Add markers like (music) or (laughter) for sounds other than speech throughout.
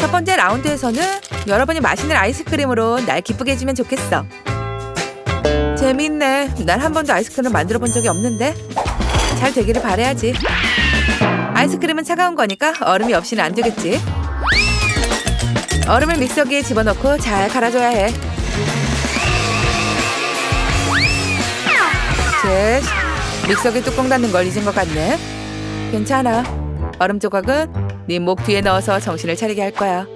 첫 번째 라운드에서는 여러분이 맛있는 아이스크림으로 날 기쁘게 해주면 좋겠어. 재밌네. 난 한 번도 아이스크림을 만들어 본 적이 없는데. 잘 되기를 바래야지. 아이스크림은 차가운 거니까 얼음이 없이는 안 되겠지. 얼음을 믹서기에 집어넣고 잘 갈아줘야 해. 제 믹서기 뚜껑 닫는 걸 잊은 것 같네. 괜찮아. 얼음 조각은 네 목 뒤에 넣어서 정신을 차리게 할 거야.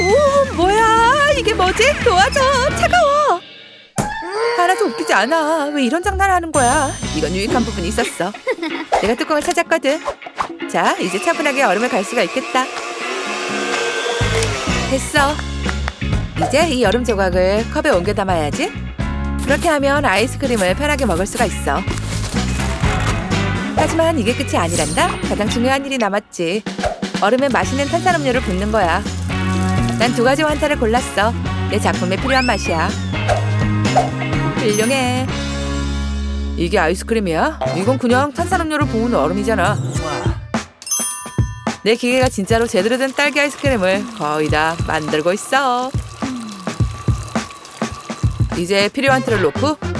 오, 뭐야? 이게 뭐지? 도와줘. 차가워. 하나도 웃기지 않아. 왜 이런 장난을 하는 거야? 이건 유익한 부분이 있었어. 내가 뚜껑을 찾았거든. 자, 이제 차분하게 얼음을 갈 수가 있겠다. 됐어. 이제 이 얼음 조각을 컵에 옮겨 담아야지. 그렇게 하면 아이스크림을 편하게 먹을 수가 있어. 하지만 이게 끝이 아니란다. 가장 중요한 일이 남았지. 얼음에 맛있는 탄산음료를 붓는 거야. 난 두 가지 환타를 골랐어. 내 작품에 필요한 맛이야. 훌륭해. 이게 아이스크림이야? 이건 그냥 탄산음료를 부은 얼음이잖아. 내 기계가 진짜로 제대로 된 딸기 아이스크림을 거의 다 만들고 있어. 이제 필요한 틀을 놓고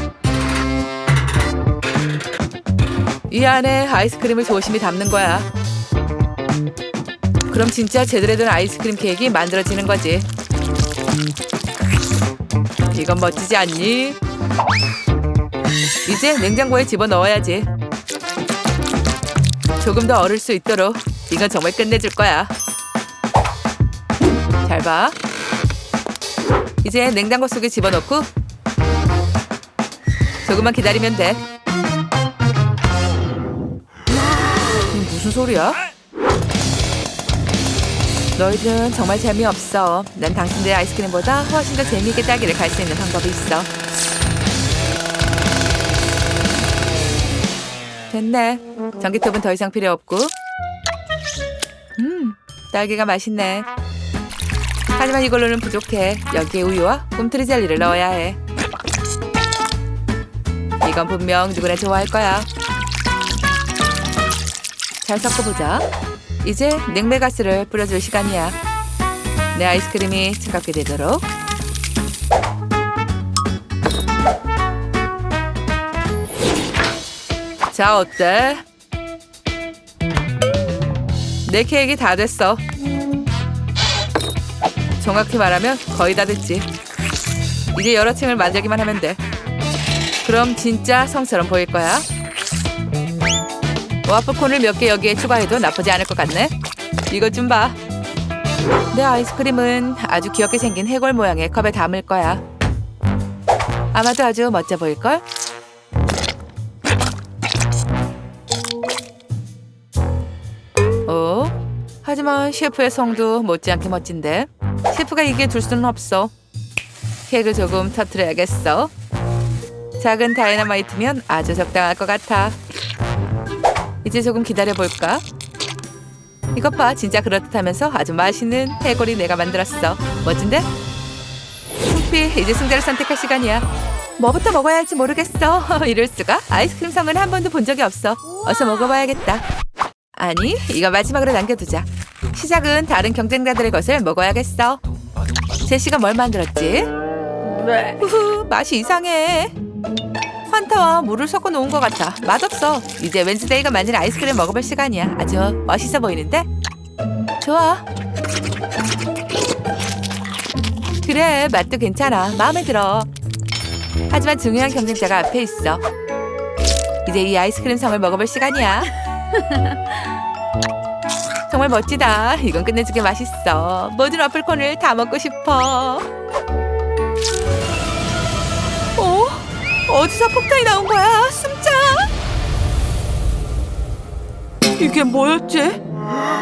이 안에 아이스크림을 조심히 담는 거야. 그럼 진짜 제대로 된 아이스크림 케이크 만들어지는 거지. 이건 멋지지 않니? 이제 냉장고에 집어 넣어야지. 조금 더 얼을 수 있도록 이건 정말 끝내줄 거야. 잘 봐. 이제 냉장고 속에 집어넣고 조금만 기다리면 돼. 무슨 소리야? 너희들은 정말 재미없어. 난 당신들의 아이스크림보다 훨씬 더 재미있게 딸기를 갈 수 있는 방법이 있어. 됐네. 전기톱은 더 이상 필요 없고. 음, 딸기가 맛있네. 하지만 이걸로는 부족해. 여기에 우유와 꿈틀이 젤리를 넣어야 해. 이건 분명 누구나 좋아할 거야. 잘 섞어보자. 이제 냉매가스를 뿌려줄 시간이야. 내 아이스크림이 차갑게 되도록. 자, 어때? 내 케이크 다 됐어. 정확히 말하면 거의 다 됐지. 이제 여러 층을 만들기만 하면 돼. 그럼 진짜 성처럼 보일 거야. 와플콘을 몇 개 여기에 추가해도 나쁘지 않을 것 같네. 이것 좀 봐. 내 아이스크림은 아주 귀엽게 생긴 해골 모양의 컵에 담을 거야. 아마도 아주 멋져 보일걸? 어? 하지만 셰프의 성도 못지않게 멋진데 셰프가 이게 둘 수는 없어. 케이크를 조금 터트려야겠어. 작은 다이너마이트면 아주 적당할 것 같아. 이제 조금 기다려볼까? 이것 봐, 진짜 그렇듯하면서 아주 맛있는 해골이 내가 만들었어. 멋진데? 스피, 이제 승자를 선택할 시간이야. 뭐부터 먹어야 할지 모르겠어. (laughs) 이럴 수가? 아이스크림 성은 한 번도 본 적이 없어. 어서 먹어봐야겠다. 아니, 이거 마지막으로 남겨두자. 시작은 다른 경쟁자들의 것을 먹어야겠어. 제시가 뭘 만들었지? 우후, 맛이 이상해. 환타와 물을 섞어 놓은 것 같아. 맛없어. 이제 웬즈데이가 만든 아이스크림 먹어볼 시간이야. 아주 멋있어 보이는데? 좋아. 그래, 맛도 괜찮아. 마음에 들어. 하지만 중요한 경쟁자가 앞에 있어. 이제 이 아이스크림 성을 먹어볼 시간이야. (laughs) 정말 멋지다. 이건 끝내주게 맛있어. 모든 어플콘을 다 먹고 싶어. 어? 어디서 폭탄이 나온 거야? 숨자. 이게 뭐였지?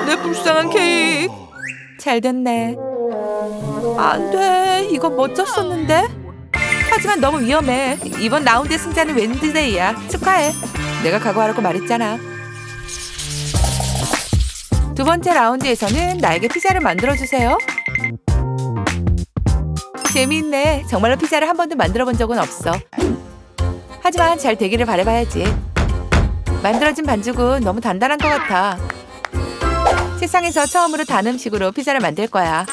내 불쌍한 케이크. 잘 됐네. 안 돼. 이거 멋졌었는데. 하지만 너무 위험해. 이번 라운드의 승자는 웬드데이야. 축하해. 내가 각오하라고 말했잖아. 두 번째 라운드에서는 나에게 피자를 만들어 주세요. 재미있네. 정말로 피자를 한 번도 만들어 본 적은 없어. 하지만 잘 되기를 바라봐야지. 만들어진 반죽은 너무 단단한 것 같아. 세상에서 처음으로 단 음식으로 피자를 만들 거야.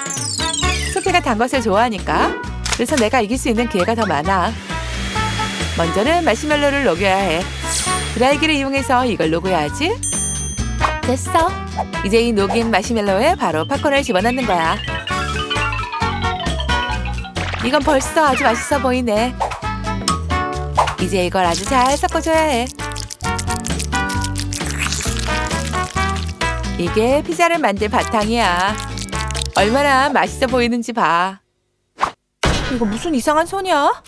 소피가 단 것을 좋아하니까. 그래서 내가 이길 수 있는 기회가 더 많아. 먼저는 마시멜로를 녹여야 해. 드라이기를 이용해서 이걸 녹여야지. 됐어. 이제 이 녹인 마시멜로에 바로 팝콘을 집어넣는 거야. 이건 벌써 아주 맛있어 보이네. 이제 이걸 아주 잘 섞어줘야 해. 이게 피자를 만들 바탕이야. 얼마나 맛있어 보이는지 봐. 이거 무슨 이상한 손이야?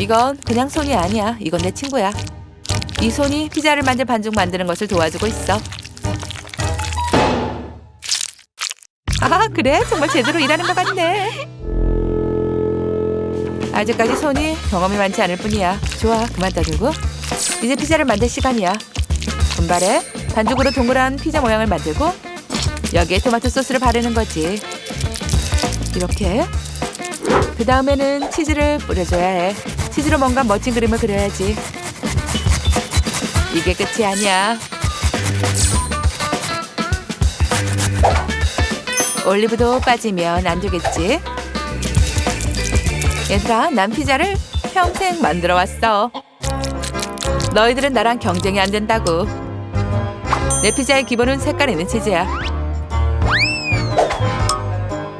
이건 그냥 손이 아니야. 이건 내 친구야. 이 손이 피자를 만들 반죽 만드는 것을 도와주고 있어. 아, 그래? 정말 제대로 일하는 것 같네. 아직까지 손이 경험이 많지 않을 뿐이야. 좋아, 그만 떠들고. 이제 피자를 만들 시간이야. 분발해 반죽으로 동그란 피자 모양을 만들고 여기에 토마토 소스를 바르는 거지. 이렇게. 그 다음에는 치즈를 뿌려줘야 해. 치즈로 뭔가 멋진 그림을 그려야지. 이게 끝이 아니야. 올리브도 빠지면 안 되겠지. 얘들아, 난 피자를 평생 만들어 왔어. 너희들은 나랑 경쟁이 안 된다고. 내 피자의 기본은 색깔 있는 치즈야.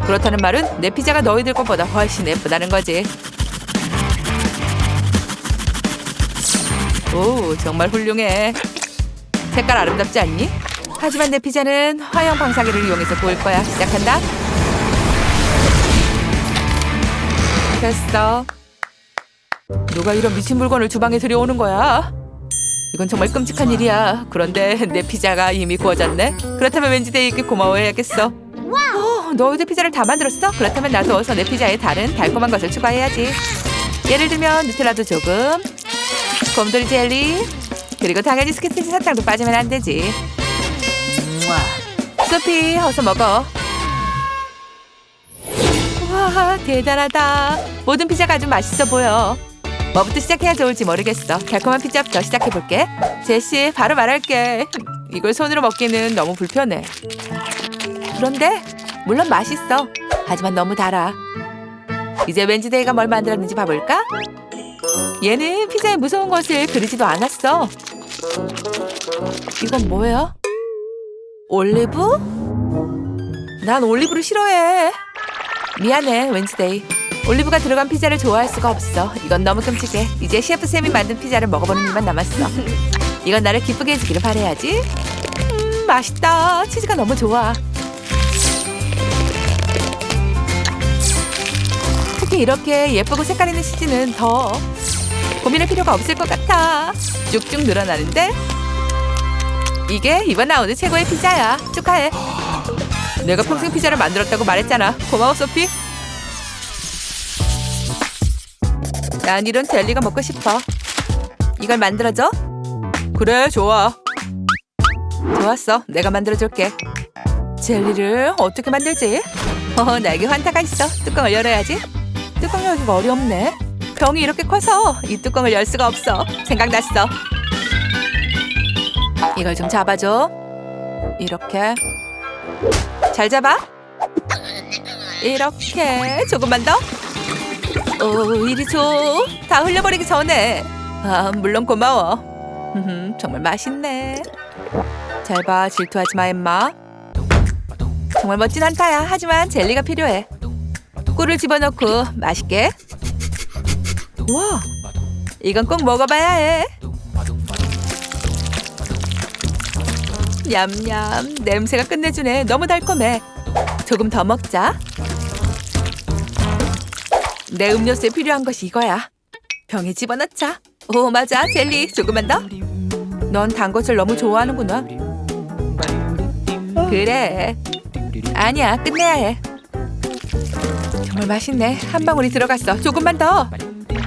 그렇다는 말은 내 피자가 너희들 것보다 훨씬 예쁘다는 거지. 오, 정말 훌륭해. 색깔 아름답지 않니? 하지만 내 피자는 화형 방사기를 이용해서 구울 거야. 시작한다. 됐어. 누가 이런 미친 물건을 주방에 들여오는 거야? 이건 정말 끔찍한 일이야. 그런데 내 피자가 이미 구워졌네. 그렇다면 왠지 되게 고마워해야겠어. 어, 너희들 피자를 다 만들었어? 그렇다면 나도 어서 내 피자에 다른 달콤한 것을 추가해야지. 예를 들면 누텔라도 조금, 곰돌이 젤리, 그리고 당연히 스키치즈 사탕도 빠지면 안 되지. 소피, 어서 먹어. 와, 대단하다. 모든 피자가 아주 맛있어 보여. 뭐부터 시작해야 좋을지 모르겠어. 달콤한 피자부터 시작해볼게. 제시, 바로 말할게. 이걸 손으로 먹기는 너무 불편해. 그런데 물론 맛있어. 하지만 너무 달아. 이제 웬즈데이가 뭘 만들었는지 봐볼까? 얘는 피자에 무서운 것을 그리지도 않았어. 이건 뭐예요? 올리브? 난 올리브를 싫어해. 미안해, 웬즈데이. 올리브가 들어간 피자를 좋아할 수가 없어. 이건 너무 끔찍해. 이제 셰프 쌤이 만든 피자를 먹어보는 일만 남았어. 이건 나를 기쁘게 해주기를 바래야지. 음, 맛있다. 치즈가 너무 좋아. 특히 이렇게 예쁘고 색깔 있는 치즈는 더 고민할 필요가 없을 것 같아. 쭉쭉 늘어나는데 이게 이번 라운드 최고의 피자야. 축하해. 내가 평생 피자를 만들었다고 말했잖아. 고마워 소피. 난 이런 젤리가 먹고 싶어. 이걸 만들어줘? 그래, 좋아. 좋았어. 내가 만들어줄게. 젤리를 어떻게 만들지? 어, 나에게 환타가 있어. 뚜껑을 열어야지. 뚜껑 열기가 어렵네. 병이 이렇게 커서 이 뚜껑을 열 수가 없어. 생각났어. 이걸 좀 잡아줘. 이렇게. 잘 잡아. 이렇게. 조금만 더. 오, 이리 줘. 다 흘려버리기 전에. 아, 물론 고마워. 정말 맛있네. 잘 봐, 질투하지 마, 엠마. 정말 멋진 한타야. 하지만 젤리가 필요해. 꿀을 집어넣고 맛있게. 와, 이건 꼭 먹어봐야 해. 냠냠, 냄새가 끝내주네. 너무 달콤해. 조금 더 먹자. 내 음료수에 필요한 것이 이거야. 병에 집어넣자. 오, 맞아. 젤리. 조금만 더. 넌 단 것을 너무 좋아하는구나. 그래. 아니야. 끝내야 해. 정말 맛있네. 한 방울이 들어갔어. 조금만 더.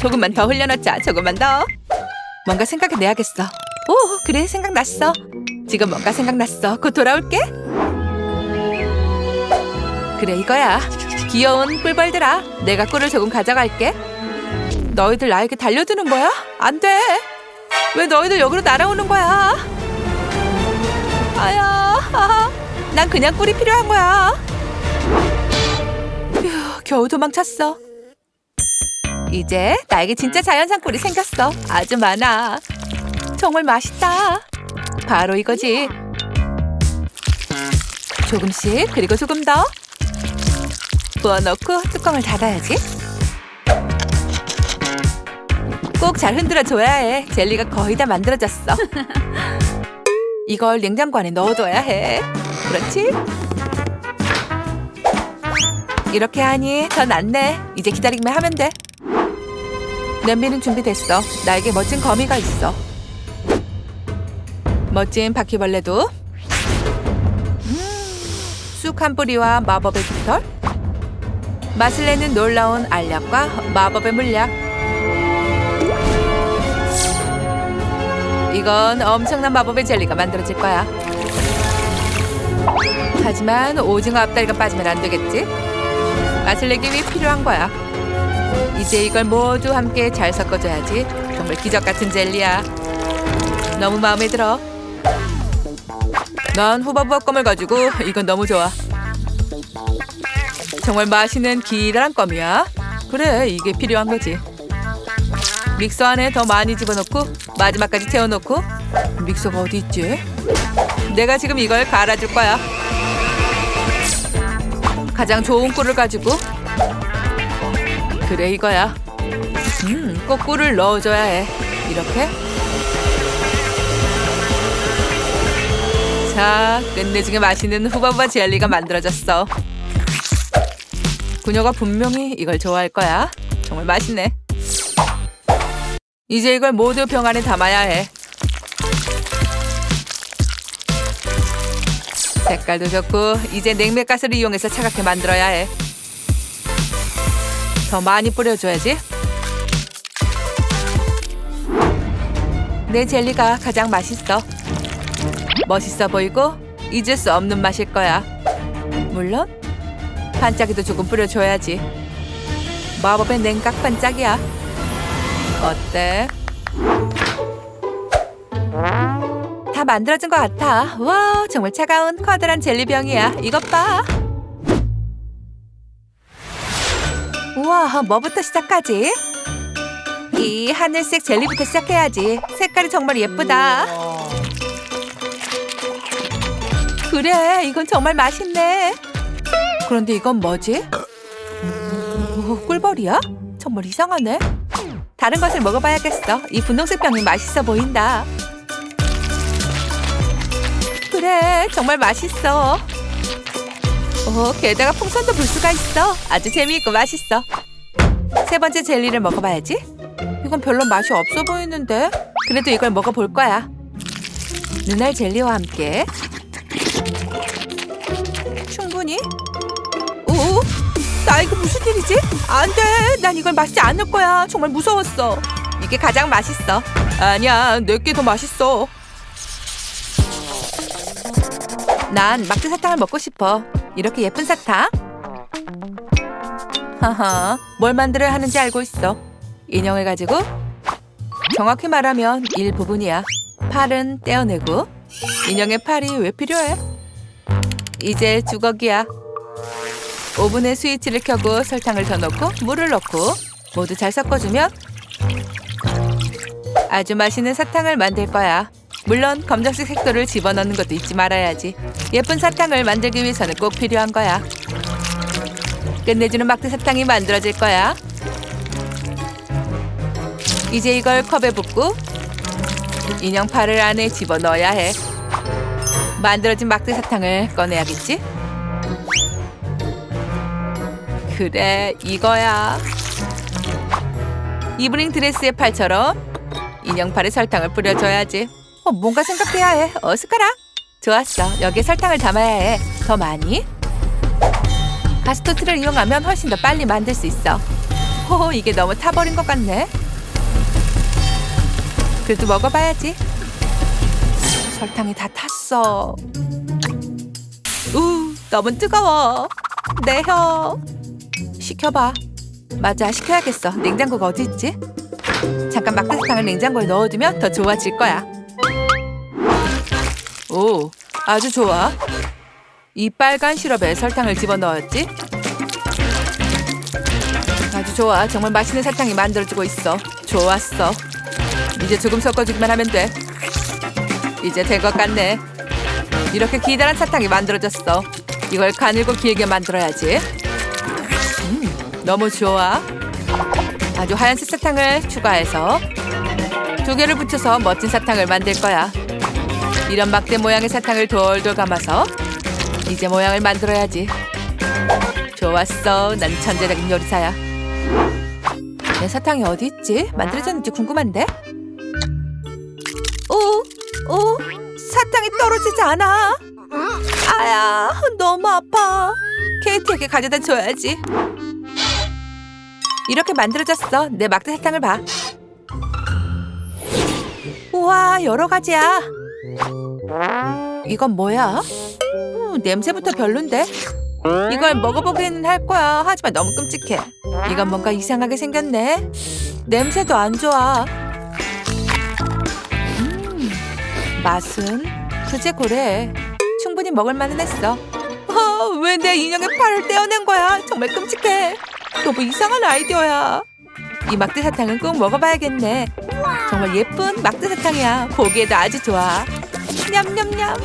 조금만 더 흘려넣자. 조금만 더. 뭔가 생각해내야겠어. 오, 그래. 생각났어. 지금 뭔가 생각났어. 곧 돌아올게. 그래, 이거야. 귀여운 꿀벌들아. 내가 꿀을 조금 가져갈게. 너희들 나에게 달려드는 거야? 안 돼. 왜 너희들 여기로 날아오는 거야? 아야, 아, 나난 그냥 꿀이 필요한 거야. 휴, 겨우 도망쳤어. 이제 나에게 진짜 자연산 꿀이 생겼어. 아주 많아. 정말 맛있다. 바로 이거지. 조금씩 그리고 조금 더 부어넣고 뚜껑을 닫아야지. 꼭 잘 흔들어 줘야 해. 젤리가 거의 다 만들어졌어. (laughs) 이걸 냉장고 안에 넣어둬야 해. 그렇지? 이렇게 하니 더 낫네. 이제 기다리기만 하면 돼. 냄비는 준비됐어. 나에게 멋진 거미가 있어. 멋진 바퀴벌레도. 음, 쑥한 뿌리와 마법의 깃털. 맛을 내는 놀라운 알약과 마법의 물약. 이건 엄청난 마법의 젤리가 만들어질 거야. 하지만 오징어 앞다리가 빠지면 안 되겠지? 맛을 내기 위해 필요한 거야. 이제 이걸 모두 함께 잘 섞어줘야지. 정말 기적 같은 젤리야. 너무 마음에 들어. 난 후바부바 껌을 가지고 이건 너무 좋아. 정말 맛있는 기란 껌이야. 그래, 이게 필요한 거지. 믹서 안에 더 많이 집어넣고 마지막까지 태워놓고 믹서가 어디 있지? 내가 지금 이걸 갈아줄 거야. 가장 좋은 꿀을 가지고 그래 이거야. 음, 꼭 꿀을 넣어줘야 해. 이렇게. 자, 끝내주게 맛있는 후바바 젤리가 만들어졌어. 그녀가 분명히 이걸 좋아할 거야. 정말 맛있네. 이제 이걸 모두 병 안에 담아야 해. 색깔도 좋고 이제 냉매가스를 이용해서 차갑게 만들어야 해. 더 많이 뿌려줘야지. 내 젤리가 가장 맛있어. 멋있어 보이고 잊을 수 없는 맛일 거야. 물론 반짝이도 조금 뿌려줘야지. 마법의 냉각 반짝이야. 어때? 다 만들어진 것 같아. 와, 정말 차가운 커다란 젤리병이야. 이것 봐. 우와, 뭐부터 시작하지? 이 하늘색 젤리부터 시작해야지. 색깔이 정말 예쁘다. 그래, 이건 정말 맛있네. 그런데 이건 뭐지? 오, 꿀벌이야? 정말 이상하네. 다른 것을 먹어봐야겠어. 이 분홍색 병이 맛있어 보인다. 그래, 정말 맛있어. 오, 게다가 풍선도 불 수가 있어. 아주 재미있고 맛있어. 세 번째 젤리를 먹어봐야지. 이건 별로 맛이 없어 보이는데. 그래도 이걸 먹어볼 거야. 눈알 젤리와 함께. 충분히. 오, 나 이거 무슨 일이지? 안 돼. 난 이걸 마시지 않을 거야. 정말 무서웠어. 이게 가장 맛있어. 아니야, 내게 더 맛있어. 난 막대 사탕을 먹고 싶어. 이렇게 예쁜 사탕? 하하, 뭘 만들어야 하는지 알고 있어. 인형을 가지고 정확히 말하면 일 부분이야. 팔은 떼어내고 인형의 팔이 왜 필요해? 이제 주걱이야. 오븐에 스위치를 켜고 설탕을 더 넣고 물을 넣고 모두 잘 섞어주면 아주 맛있는 사탕을 만들 거야. 물론 검정색 색도를 집어넣는 것도 잊지 말아야지. 예쁜 사탕을 만들기 위해서는 꼭 필요한 거야. 끝내주는 막대 사탕이 만들어질 거야. 이제 이걸 컵에 붓고 인형 팔을 안에 집어넣어야 해. 만들어진 막대 사탕을 꺼내야겠지? 그래, 이거야. 이브닝 드레스의 팔처럼 인형 팔에 설탕을 뿌려줘야지. 어, 뭔가 생각해야 해. 어, 숟가락. 좋았어. 여기에 설탕을 담아야 해. 더 많이. 가스토트를 이용하면 훨씬 더 빨리 만들 수 있어. 호, 이게 너무 타버린 것 같네. 그래도 먹어봐야지. 설탕이 다 탔어. 우, 너무 뜨거워. 내 혀. 식혀봐. 맞아, 식혀야겠어. 냉장고가 어디 있지? 잠깐 막대사탕을 냉장고에 넣어두면 더 좋아질 거야. 오, 아주 좋아. 이 빨간 시럽에 설탕을 집어넣었지. 아주 좋아. 정말 맛있는 사탕이 만들어지고 있어. 좋았어. 이제 조금 섞어주기만 하면 돼. 이제 될 것 같네. 이렇게 기다란 사탕이 만들어졌어. 이걸 가늘고 길게 만들어야지. 음, 너무 좋아. 아주 하얀색 사탕을 추가해서 두 개를 붙여서 멋진 사탕을 만들 거야. 이런 막대 모양의 사탕을 돌돌 감아서 이제 모양을 만들어야지. 좋았어. 난 천재적인 요리사야. 내 사탕이 어디 있지? 만들어졌는지 궁금한데? 오, 오, 사탕이 떨어지지 않아. 아야, 너무 아파. 케이트에게 가져다 줘야지. 이렇게 만들어졌어. 내 막대 사탕을 봐. 우와, 여러 가지야. 이건 뭐야? 음, 냄새부터 별론데? 이걸 먹어보기는 할 거야. 하지만 너무 끔찍해. 이건 뭔가 이상하게 생겼네. 냄새도 안 좋아. 맛은 그제 고래. 충분히 먹을 만은 했어. 어, 왜 내 인형의 팔을 떼어낸 거야? 정말 끔찍해. 너무 이상한 아이디어야. 이 막대 사탕은 꼭 먹어봐야겠네. 정말 예쁜 막대 사탕이야. 보기에도 아주 좋아. 냠냠냠.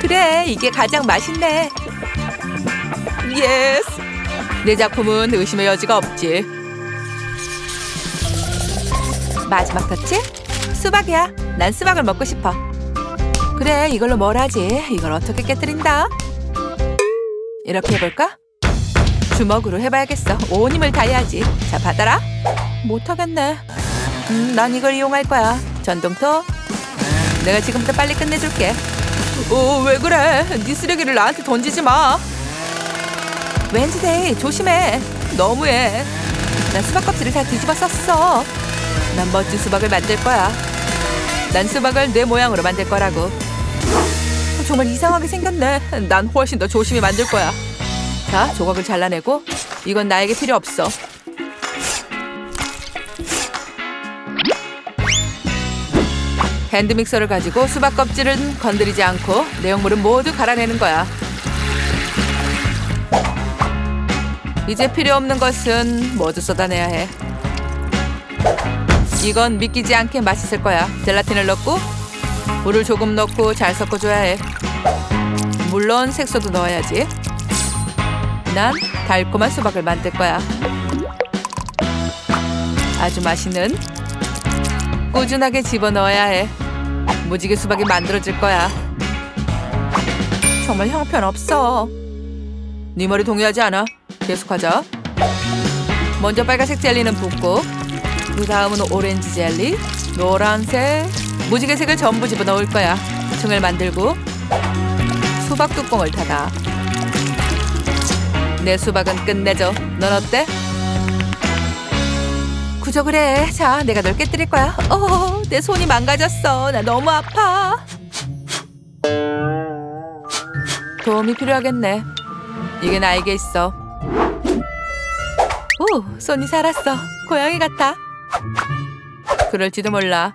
그래, 이게 가장 맛있네. 예스. 내 작품은 의심의 여지가 없지. 마지막 터치? 수박이야. 난 수박을 먹고 싶어. 그래, 이걸로 뭘 하지? 이걸 어떻게 깨뜨린다? 이렇게 해볼까? 주먹으로 해봐야겠어. 온 힘을 다해야지. 자, 받아라. 못하겠네. 음, 난 이걸 이용할 거야. 전동토. 내가 지금부터 빨리 끝내줄게. 어, 왜 그래? 네 쓰레기를 나한테 던지지 마. 웬즈데이, 조심해. 너무해. 난 수박 껍질을 다 뒤집어 썼어. 난 멋진 수박을 만들 거야. 난 수박을 내 모양으로 만들 거라고. 어, 정말 이상하게 생겼네. 난 훨씬 더 조심히 만들 거야. 자, 조각을 잘라내고 이건 나에게 필요 없어. 핸드 믹서를 가지고 수박 껍질은 건드리지 않고 내용물은 모두 갈아내는 거야. 이제 필요 없는 것은 모두 쏟아내야 해. 이건 믿기지 않게 맛있을 거야. 젤라틴을 넣고 물을 조금 넣고 잘 섞어줘야 해. 물론 색소도 넣어야지. 난 달콤한 수박을 만들 거야. 아주 맛있는 꾸준하게 집어넣어야 해. 무지개 수박이 만들어질 거야. 정말 형편없어. 네 말이 동의하지 않아. 계속하자. 먼저 빨간색 젤리는 붓고 그 다음은 오렌지 젤리, 노란색, 무지개색을 전부 집어넣을 거야. 층을 만들고 수박 뚜껑을 닫아. 내 수박은 끝내줘. 넌 어때? 그저 그래. 자, 내가 널 깨뜨릴 거야. 어, 내 손이 망가졌어. 나 너무 아파. 도움이 필요하겠네. 이게 나에게 있어. 오, 손이 살았어. 고양이 같아. 그럴지도 몰라.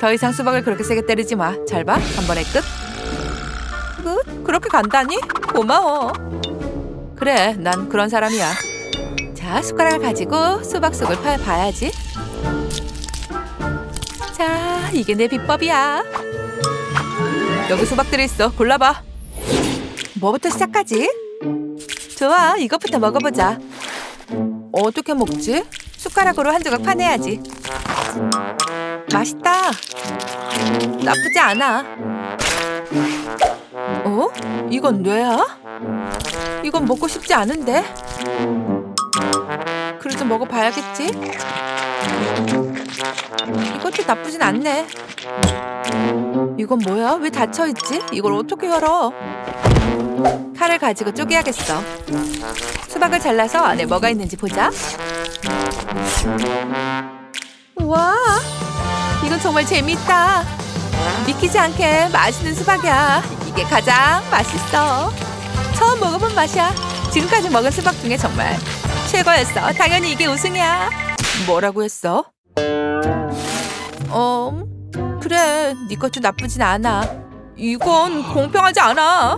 더 이상 수박을 그렇게 세게 때리지 마. 잘 봐. 한 번에 끝. 끝? 그렇게 간단히? 고마워. 그래, 난 그런 사람이야. 자, 숟가락을 가지고 수박 속을 파, 봐야지. 자, 이게 내 비법이야. 여기 수박들이 있어. 골라봐. 뭐부터 시작하지? 좋아, 이것부터 먹어보자. 어떻게 먹지? 숟가락으로 한 조각 파내야지. 맛있다. 나쁘지 않아. 어? 이건 뇌야? 이건 먹고 싶지 않은데. 그래도 먹어봐야겠지. 이것도 나쁘진 않네. 이건 뭐야? 왜 닫혀 있지? 이걸 어떻게 열어? 칼을 가지고 쪼개야겠어. 수박을 잘라서 안에 뭐가 있는지 보자. 우와, 이건 정말 재밌다. 믿기지 않게 맛있는 수박이야. 이게 가장 맛있어. 처음 먹어본 맛이야. 지금까지 먹은 수박 중에 정말 최고였어. 당연히 이게 우승이야. 뭐라고 했어? 어, 그래. 네 것도 나쁘진 않아. 이건 공평하지 않아.